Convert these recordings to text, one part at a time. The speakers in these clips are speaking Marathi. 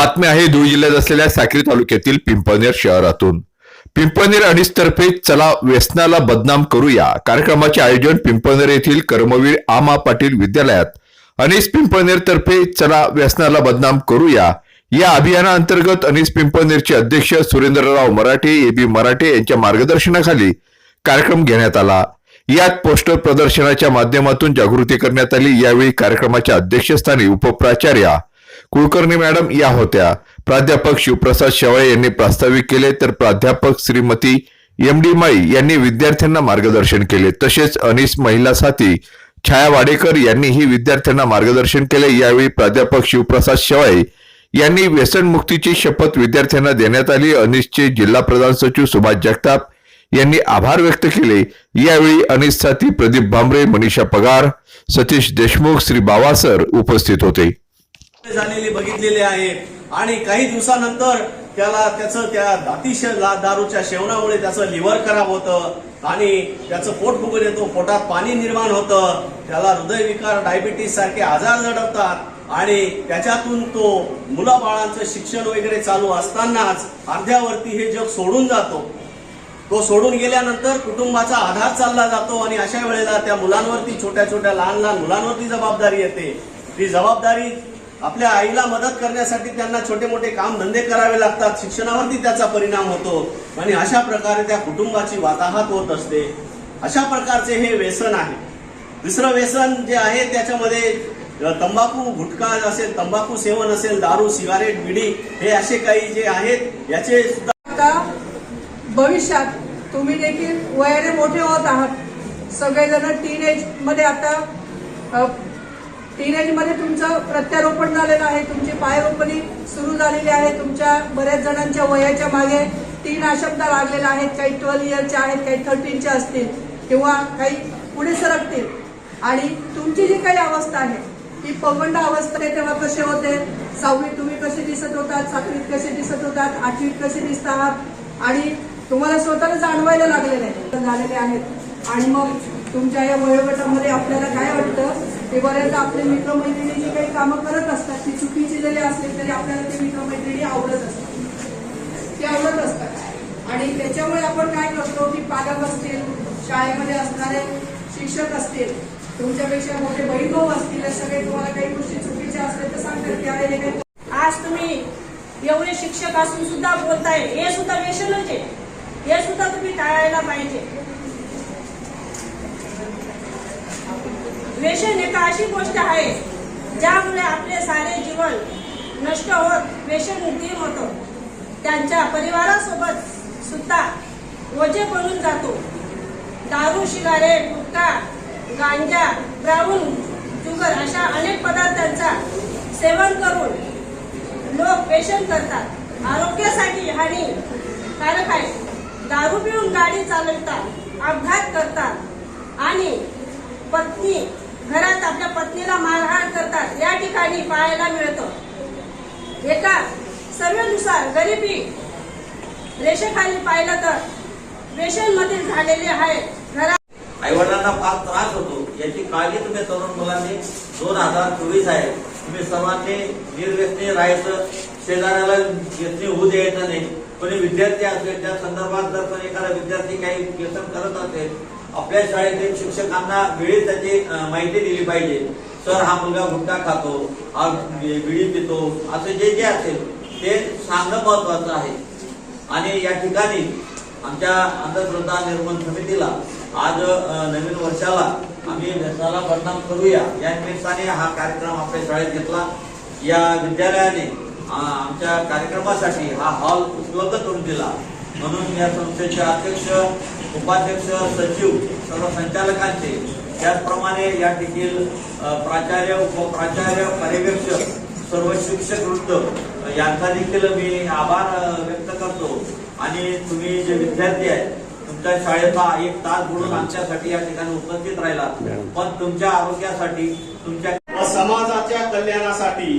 बातमी आहे धुळे जिल्ह्यात असलेल्या साक्री तालुक्यातील पिंपळनेर शहरातून. पिंपळनेर अडीचतर्फे चला व्यसनाला बदनाम करूया. कार्यक्रमाचे आयोजन पिंपळनेर येथील कर्मवीर आमा पाटील विद्यालयात. अनिस पिंपळनेर तर्फे चला व्यसनाला बदनाम करूया. या अभियानाअंतर्गत अनिस पिंपळनेरचे अध्यक्ष सुरेंद्रराव मराठे ए बी मराठे यांच्या मार्गदर्शनाखाली कार्यक्रम घेण्यात आला. यात पोस्टर प्रदर्शनाच्या माध्यमातून जागृती करण्यात आली. यावेळी कार्यक्रमाच्या अध्यक्षस्थानी उपप्राचार्या कुलकर्णी मॅडम या होत्या. प्राध्यापक शिवप्रसाद शेवाळे यांनी प्रास्ताविक केले तर प्राध्यापक श्रीमती एम डी माई यांनी विद्यार्थ्यांना मार्गदर्शन केले. तसेच अनिस महिला साथी छाया वाडेकर यांनीही विद्यार्थ्यांना मार्गदर्शन केले. यावेळी प्राध्यापक शिवप्रसाद शेवाळे यांनी व्यसनमुक्तीची शपथ विद्यार्थ्यांना देण्यात आली. अनिसचे जिल्हा प्रधान सचिव सुभाष जगताप यांनी आभार व्यक्त केले. यावेळी अनिस साथी प्रदीप भांबरे मनीषा पगार सतीश देशमुख श्री बावासर उपस्थित होते. झालेले बघितलेले आहे. आणि काही दिवसानंतर त्याला त्याचं त्या अतिशय दारूच्या सेवनामुळे त्याचं लिव्हर खराब होतं. आणि त्याचं पोट फुगून येतो. पोटात पाणी निर्माण होतं. त्याला हृदयविकार डायबिटीस सारखे आजार जडवतात आणि त्याच्यातून तो मुलाबाळांचं शिक्षण वगैरे चालू असतानाच अर्ध्यावरती हे जग सोडून जातो. तो सोडून गेल्यानंतर कुटुंबाचा आधार चालला जातो आणि अशा वेळेला त्या मुलांवरती छोट्या छोट्या लहान लहान मुलांवरती जबाबदारी येते. ती जबाबदारी आपल्या आईला मदत करण्यासाठी त्यांना छोटे मोठे काम धंदे करावे लागतात. शिक्षणावरती त्याचा परिणाम होतो. आणि अशा प्रकारे त्या कुटुंबाची वाताहत होत असते. अशा प्रकारचे हे व्यसन आहे. दुसरं व्यसन जे आहे त्याच्यामध्ये तंबाखू गुटखा असेल तंबाखू सेवन असेल दारू सिगारेट बिडी हे असे काही जे आहेत याचे सुद्धा आता भविष्यात तुम्ही देखील वयाने मोठे होत आहात. सगळेजण टीन एजमध्ये आता मध्ये तुमचं प्रत्यारोपण झालेलं आहे तुमची पायरोपणी सुरू झालेली आहे तुमच्या बऱ्याच जणांच्या वयाच्या मागे तीन अशब्द लागलेले आहेत काही ट्वेल्व इयरचे आहेत काही थर्टीनचे असतील किंवा काही पुढे सरकतील. आणि तुमची जी काही अवस्था आहे ती पवंड अवस्था आहे तेव्हा कसे होते? सहावीत तुम्ही कसे दिसत होतात सातवीत कसे दिसत होतात आठवीत कसे दिसत आहात? आणि तुम्हाला स्वतःला जाणवायला लागलेले आहे झालेले आहेत. आणि मग तुमच्या या वयोगटामध्ये आपल्याला काय वाटतं? ते बऱ्याचदा आपले मित्रमैत्रिणी जी काही कामं करत असतात. ती चुकीची जरी असली तरी आपल्याला ते मित्रमैत्रिणी आवडत असतात. ते आवडत असतात. आणि त्याच्यामुळे आपण काय करतो की पालक असतील शाळेमध्ये असणारे शिक्षक असतील तुमच्यापेक्षा मोठे बहीण भाऊ असतील सगळे तुम्हाला काही गोष्टी चुकीच्या असल्या तर सांगतात की अरे हे आज तुम्ही एवढे शिक्षक असून सुद्धा बोलताय हे सुद्धा व्यसनच आहे हे सुद्धा तुम्ही टाळायला पाहिजे. व्यसन एक अशी गोष्ट आहे ज्यामुळे आपले सारे जीवन नष्ट होत व्यसनमुक्ती होतं. त्यांच्या परिवारासोबत सुद्धा ओझे बनून जातो. दारू शिगारे गुटखा गांजा ब्राऊन जुगर अशा अनेक पदार्थांचा सेवन करून लोक व्यसन करतात. आरोग्यासाठी हानिकारक आहे. दारू पिऊन गाडी चालवतात अपघात करतात आणि पत्नी घरात आपल्या पत्नीला मारहाण करतात. या ठिकाणी पाहायला मिळतं. एका सर्वेनुसार गरिबी रेषेखाली पाहिलं तर व्यसन मधील झालेले आहे. घरात आईवडिलांना फार त्रास होतो. याची काळजी तुम्ही तरुण मुलांनी दोन हजार चोवीस आहे. तुम्ही सर्वांनी निर्व्यसनी राहायचं शेजाऱ्याला व्यसनी होऊ द्यायचं नाही. कोणी विद्यार्थी असेल त्या संदर्भात जर पण एखादा विद्यार्थी काही व्यसन करत असेल आपल्या शाळेतील शिक्षकांना वेळेत त्याची माहिती दिली पाहिजे. सर हा मुलगा गुटखा खातो हा बिडी पितो असं जे जे असेल ते सांगणं महत्वाचं आहे. आणि या ठिकाणी आमच्या अंधश्रद्धा निर्मूलन समितीला आज नवीन वर्षाला आम्ही व्यसनाला बदनाम करूया. या निमित्ताने हा कार्यक्रम आपल्या शाळेत घेतला. या विद्यालयाने आमच्या कार्यक्रमासाठी हा हॉल उपलब्ध करून दिला. म्हणून या संस्थेचे अध्यक्ष उपाध्यक्ष सचिव सर्व संचालकांचे त्याचप्रमाणे या ठिकाणी प्राचार्य उपप्राचार्य पर्यवेक्षक सर्व शिक्षक वृत्त यांचा देखील मी आभार व्यक्त करतो. आणि तुम्ही जे विद्यार्थी आहेत तुमच्या शाळेचा एक तास बुडून आमच्यासाठी या ठिकाणी उपस्थित राहिला. पण तुमच्या आरोग्यासाठी तुमच्या समाजाच्या कल्याणासाठी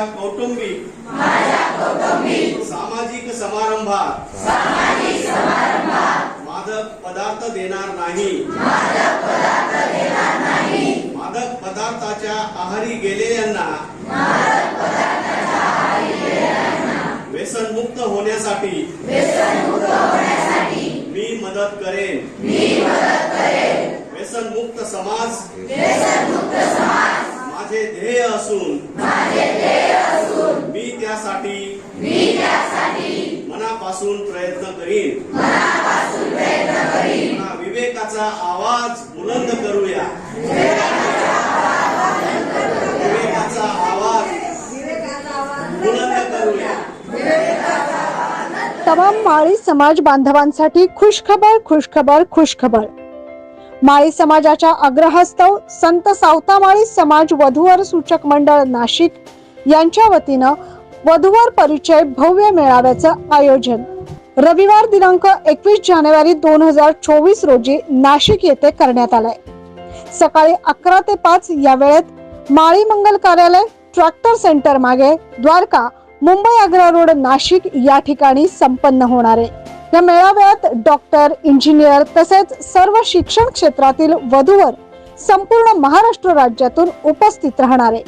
माझ्या कौटुंबिक सामाजिक समारंभात. मादक पदार्थ देणार नाही. मादक पदार्थाच्या आहारी गेलेल्यांना व्यसनमुक्त होण्यासाठी. मी मदत करेन. व्यसनमुक्त समाज. माझे ध्येय असून. मी त्यासाठी मनापासून प्रयत्न करीन. हा विवेकाचा आवाज बुलंद करूया. विवेकाचा आवाज बुलंद करूया तमाम माळी समाज बांधवांसाठी खुशखबर खुशखबर खुशखबर. माळी समाजाच्या आग्रहास्तव संत सावतामाळी समाज वधूवर सूचक मंडळ नाशिक यांच्या वतीनं वधूवर परिचय भव्य मेळाव्याचं आयोजन. रविवार दिनांक एकवीस जानेवारी दोन हजार चोवीस रोजी नाशिक येथे करण्यात आलंय. सकाळी अकरा ते पाच या वेळेत माळी मंगल कार्यालय ट्रॅक्टर सेंटर मागे द्वारका मुंबई आग्रा रोड नाशिक या ठिकाणी संपन्न होणार आहे. या मेळाव्यात डॉक्टर इंजिनियर तसेच सर्व शिक्षण क्षेत्रातील वधूवर संपूर्ण महाराष्ट्र राज्यातून उपस्थित राहणार आहे.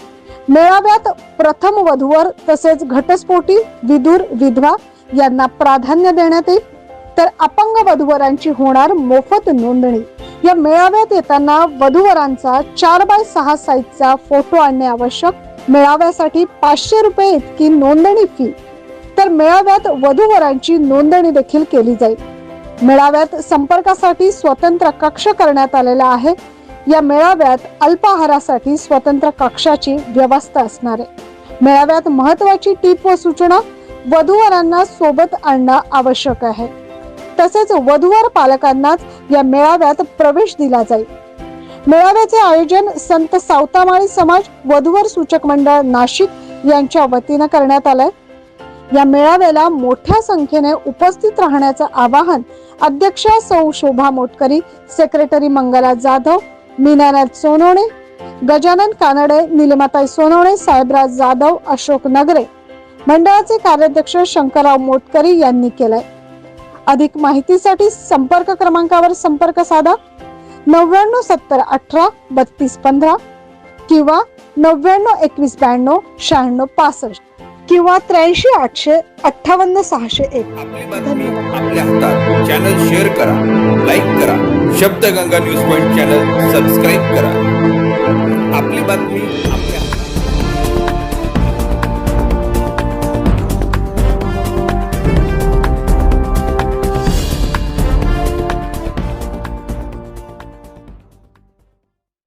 मेळाव्यात प्रथम वधूवर तसेच घटस्फोटी विदूर विधवा यांना प्राधान्य देण्यात येईल. तर अपंग वधूवरांची होणार मोफत नोंदणी. या मेळाव्यात येताना वधूवरांचा चार बाय सहा साईजचा फोटो आणणे आवश्यक. मेळाव्यासाठी पाचशे रुपये इतकी नोंदणी फी तर मेळाव्यात वधूवरांची नोंदणी देखील केली जाईल. मेळाव्यात संपर्कासाठी स्वतंत्र कक्ष करण्यात आलेला आहे. या मेळाव्यात अल्पाहारासाठी स्वतंत्र कक्षाची व्यवस्था असणार आहे. मेळाव्यात महत्वाची टीप व सूचना वधूवरांना सोबत आणणं आवश्यक आहे. तसेच वधूवर पालकांनाच या मेळाव्यात प्रवेश दिला जाईल. मेळाव्याचे आयोजन संत सावतामाळी समाज वधूवर सूचक मंडळ नाशिक यांच्या वतीनं करण्यात आलंय. या मेळाव्याला मोठ्या संख्येने उपस्थित राहण्याचं आवाहन अध्यक्ष सौ शोभा मोटकरी सेक्रेटरी मंगला जाधव मीनानाथ सोनवणे गजानन कानडे निलिमाताई सोनवणे साहेबराज जाधव अशोक नगरे. मंडळाचे कार्याध्यक्ष शंकरराव मोटकरी यांनी केलंय. अधिक माहितीसाठी संपर्क क्रमांकावर संपर्क साधा. नव्याण्णव सत्तर अठरा बत्तीस पंधरा किंवा नव्याण्णव एकवीस ब्याण्णव शहाण्णव पासष्ट. किंवा त्र्याऐंशी आठशे अठ्ठावन्न सहाशे एक. आपली आपल्या हातात. चॅनल शेअर करा लाईक करा. Shabdganga news point channel subscribe करा. आपली बातमी